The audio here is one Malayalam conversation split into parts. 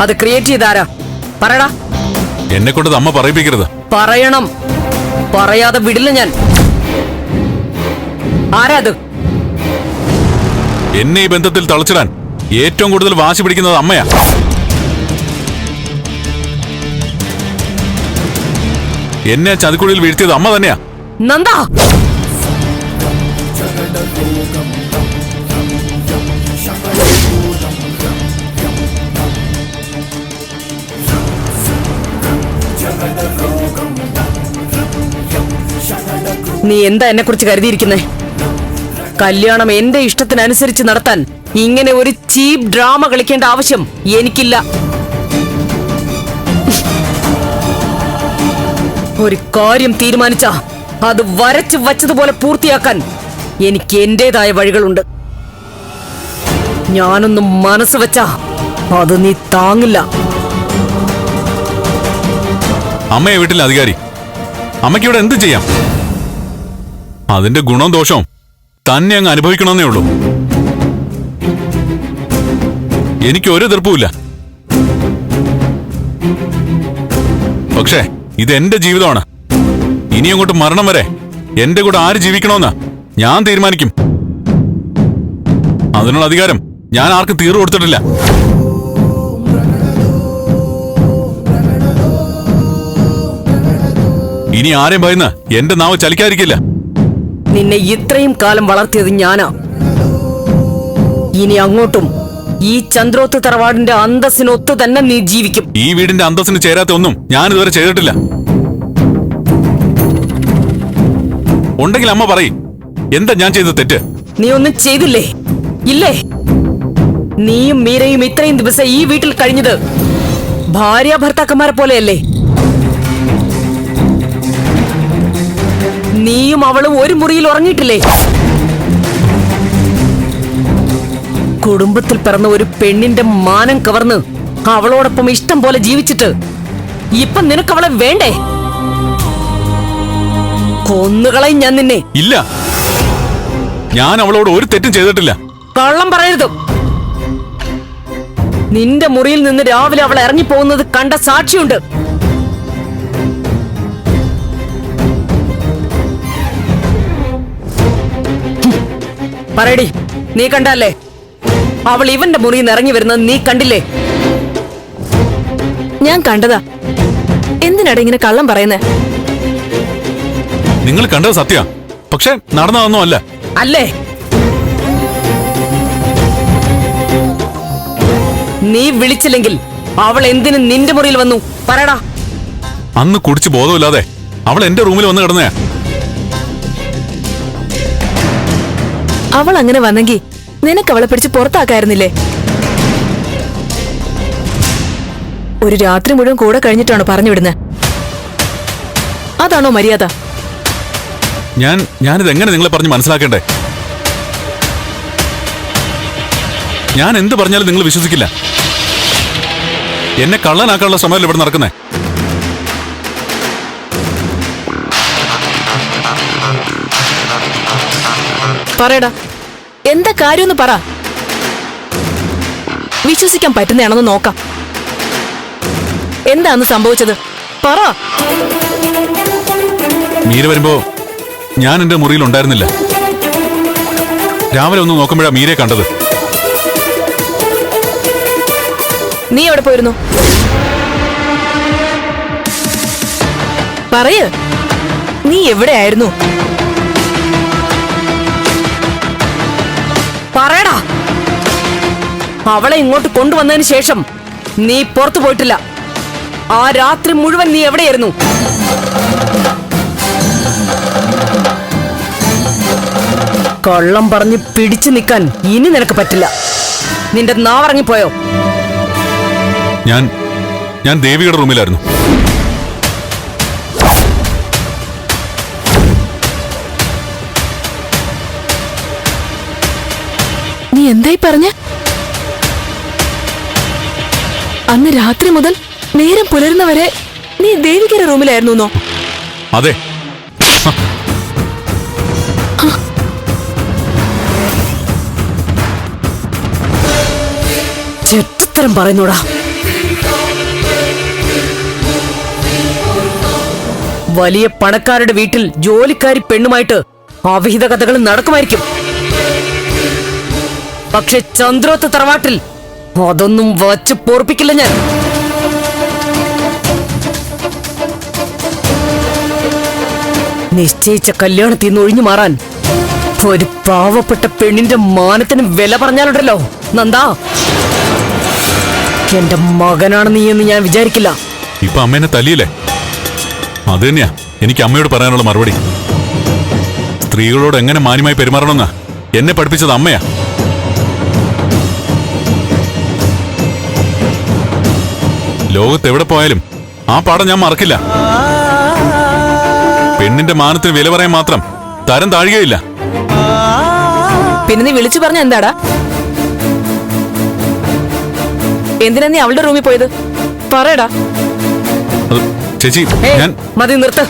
അത് ക്രിയേറ്റ് ചെയ്താരാ പറയടാ. എന്നെ കൊണ്ട് അമ്മ പറയിപ്പിക്കരുത്. പറയണം. പറയാതെ വിടില്ല ഞാൻ. ആരാ അത്? എന്നെ ഈ ബന്ധത്തിൽ തളച്ചിടാൻ ഏറ്റവും കൂടുതൽ വാശി പിടിക്കുന്നത് അമ്മയാ. എന്നെ ചതിക്കുഴിയിൽ വീഴ്ത്തിയത് അമ്മ തന്നെയാ. നന്ദ. നീ എന്താ എന്നെ കുറിച്ച് കരുതിയിരിക്കുന്നേ? കല്യാണം എന്റെ ഇഷ്ടത്തിനനുസരിച്ച് നടത്താൻ ഇങ്ങനെ ഒരു ചീപ്പ് ഡ്രാമ കളിക്കേണ്ട ആവശ്യം എനിക്കില്ല. ഒരു കാര്യം തീരുമാനിച്ച അത് വരച്ചു വച്ചതുപോലെ പൂർത്തിയാക്കാൻ എനിക്ക് എന്റേതായ വഴികളുണ്ട്. ഞാനൊന്നും മനസ്സ് വെച്ചാ അത് നീ താങ്ങില്ല. അമ്മയെ വീട്ടിലെ അധികാരി അമ്മയ്ക്ക് ഇവിടെ എന്ത് ചെയ്യാം? അതിന്റെ ഗുണവും ദോഷവും തന്നെ അങ്ങ് അനുഭവിക്കണമെന്നേ ഉള്ളൂ. എനിക്ക് ഒരു എതിർപ്പുമില്ല പക്ഷേ ഇത് എന്റെ ജീവിതമാണ്. ഇനി അങ്ങോട്ട് മരണം വരെ എന്റെ കൂടെ ആര് ജീവിക്കണമെന്ന് ഞാൻ തീരുമാനിക്കും. അതിനുള്ള അധികാരം ഞാൻ ആർക്കും തീർന്നു കൊടുത്തിട്ടില്ല. ഇനി ആരെയും ഭയന്ന് എന്റെ നാവ് ചലിക്കാതിരിക്കില്ല. നിന്നെ ഇത്രയും കാലം വളർത്തിയത് ഞാനാ. ഇനി അങ്ങോട്ടും ഈ ചന്ദ്രോത്ത് തറവാടിന്റെ അന്തസ്സിനൊത്തു തന്നെ നീ ജീവിക്കും. ഈ വീടിന്റെ അന്തസ്സിന് ചേരാത്ത ഒന്നും ഞാൻ ഇതുവരെ ചെയ്തിട്ടില്ല. ഉണ്ടെങ്കിൽ അമ്മ പറയും എന്താ ഞാൻ ചെയ്ത തെറ്റ്? നീ ഒന്നും ചെയ്തില്ലേ? ഇല്ലേ? നീയും മീരയും ഇത്രയും ദിവസം ഈ വീട്ടിൽ കഴിഞ്ഞത് ഭാര്യ ഭർത്താക്കന്മാരെ പോലെയല്ലേ? നീയും അവളും ഒരു മുറിയിൽ ഉറങ്ങിയിട്ടില്ലേ? കുടുംബത്തിൽ പിറന്ന ഒരു പെണ്ണിന്റെ മാനം കവർന്ന് അവളോടൊപ്പം ഇഷ്ടം പോലെ ജീവിച്ചിട്ട് ഇപ്പൊ നിനക്ക് അവളെ വേണ്ടേ? കൊന്നുകളെ ഞാൻ നിന്നെ. ഇല്ല. ഞാൻ അവളോട് ഒരു തെറ്റും ചെയ്തിട്ടില്ല. കള്ളം പറയരുത്. നിന്റെ മുറിയിൽ നിന്ന് രാവിലെ അവൾ ഇറങ്ങിപ്പോകുന്നത് കണ്ട സാക്ഷിയുണ്ട്. പറയടി നീ കണ്ടല്ലേ അവൾ ഇവന്റെ മുറിയിൽ നിന്ന് ഇറങ്ങി വരുന്നത് നീ കണ്ടില്ലേ? ഞാൻ കണ്ടതാ. എന്തിനാടെ ഇങ്ങനെ കള്ളം പറയുന്നേ? നിങ്ങൾ കണ്ടത് സത്യ. പക്ഷെ നടന്നതൊന്നും അല്ല. അല്ലേ? നീ വിളിച്ചില്ലെങ്കിൽ അവൾ എന്തിന് നിന്റെ മുറിയിൽ വന്നു? പറയടാ. അന്ന് കുടിച്ച് ബോധമില്ലാതെ അവൾ എന്റെ റൂമിൽ വന്ന് കിടന്നയാ. അവൾ അങ്ങനെ വന്നെങ്കി നിനക്ക് അവളെ പിടിച്ച് പുറത്താക്കായിരുന്നില്ലേ? ഒരു രാത്രി മുഴുവൻ കൂടെ കഴിഞ്ഞിട്ടാണോ പറഞ്ഞു വിടുന്നത് അതാണോ മര്യാദ? ഞാൻ ഞാനിത് എങ്ങനെ നിങ്ങളെ പറഞ്ഞ് മനസ്സിലാക്കണ്ടേ? ഞാൻ എന്ത് പറഞ്ഞാലും നിങ്ങൾ വിശ്വസിക്കില്ല. എന്നെ കള്ളനാക്കാനുള്ള ശ്രമമല്ല ഇവിടെ നടക്കുന്നേ? പറയടാ. എന്താ കാര്യമെന്ന് പറ. വിശ്വസിക്കാൻ പറ്റുന്നതാണെന്ന് നോക്കാം. എന്താന്ന് സംഭവിച്ചത്? പറ. മീര വരുമ്പോ ഞാൻ എന്റെ മുറിയിൽ ഉണ്ടായിരുന്നില്ല. രാവിലെ ഒന്ന് നോക്കുമ്പോഴാ മീരെ കണ്ടത്. നീ എവിടെ പോയിരുന്നു? പറയ. നീ എവിടെയായിരുന്നു? അവളെ ഇങ്ങോട്ട് കൊണ്ടുവന്നതിന് ശേഷം നീ പുറത്തു പോയിട്ടില്ല. ആ രാത്രി മുഴുവൻ നീ എവിടെയായിരുന്നു? കള്ളം പറഞ്ഞ് പിടിച്ചു നിൽക്കാൻ ഇനി നിനക്ക് പറ്റില്ല. നിന്റെ നാവറങ്ങിപ്പോയോ? ഞാൻ ഞാൻ ദേവിയുടെ റൂമിലായിരുന്നു. നീ എന്തായി പറഞ്ഞ? അന്ന് രാത്രി മുതൽ നേരം പുലരുന്നവരെ നീ ദേവികയുടെ റൂമിലായിരുന്നു അതെ. ചെറ്റത്തരം പറയുന്നോടാ. വലിയ പണക്കാരുടെ വീട്ടിൽ ജോലിക്കാരി പെണ്ണുമായിട്ട് അവിഹിത കഥകൾ നടക്കുമായിരിക്കും. പക്ഷെ ചന്ദ്രോത്ത് തറവാട്ടിൽ അതൊന്നും വച്ച് പൊറപ്പിക്കില്ല ഞാൻ. നിശ്ചയിച്ച കല്യാണത്തിൽ നിന്ന് ഒഴിഞ്ഞു മാറാൻ ഒരു പാവപ്പെട്ട പെണ്ണിന്റെ മാനത്തിന് വില പറഞ്ഞാലുണ്ടല്ലോ നന്ദാ. എന്റെ മകനാണ് നീ എന്ന് ഞാൻ വിചാരിക്കില്ല. ഇപ്പൊ അമ്മേനെ തല്ലിയില്ലേ? അത് തന്നെയാ. എനിക്ക് അമ്മയോട് പറയാനുള്ള മറുപടി. സ്ത്രീകളോട് എങ്ങനെ മാന്യമായി പെരുമാറണമെന്ന്? എന്നെ പഠിപ്പിച്ചത് അമ്മയാ. ലോകത്ത് എവിടെ പോയാലും ആ പാഠം ഞാൻ മറക്കില്ല. പെണ്ണിന്റെ മാനത്തിന് വില പറയാൻ മാത്രം തരം താഴുകയില്ല. പിന്നെ നീ വിളിച്ചു പറഞ്ഞ എന്താടാ? എന്തിനാ നീ അവളുടെ റൂമിൽ പോയത്? പറയടാ. അത് ചേച്ചി ഏയ്, ഞാൻ മതി നിർത്ത്.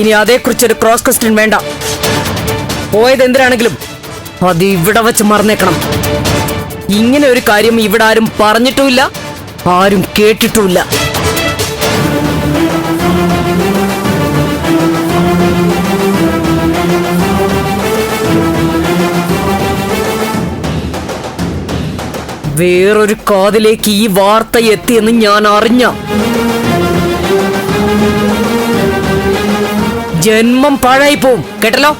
ഇനി അതേക്കുറിച്ചൊരു ക്രോസ് ക്വസ്റ്റ്യൻ വേണ്ട. പോയത് എന്തിനാണെങ്കിലും അത് ഇവിടെ വെച്ച് മറന്നേക്കണം. ഇങ്ങനെ ഒരു കാര്യം ഇവിടെ ആരും പറഞ്ഞിട്ടുമില്ല. ആരും കേട്ടിട്ടുമില്ല. വേറൊരു കാതിലേക്ക് ഈ വാർത്ത എത്തിയെന്ന് ഞാൻ അറിഞ്ഞ ജന്മം പാഴായി പോവും കേട്ടല്ലോ?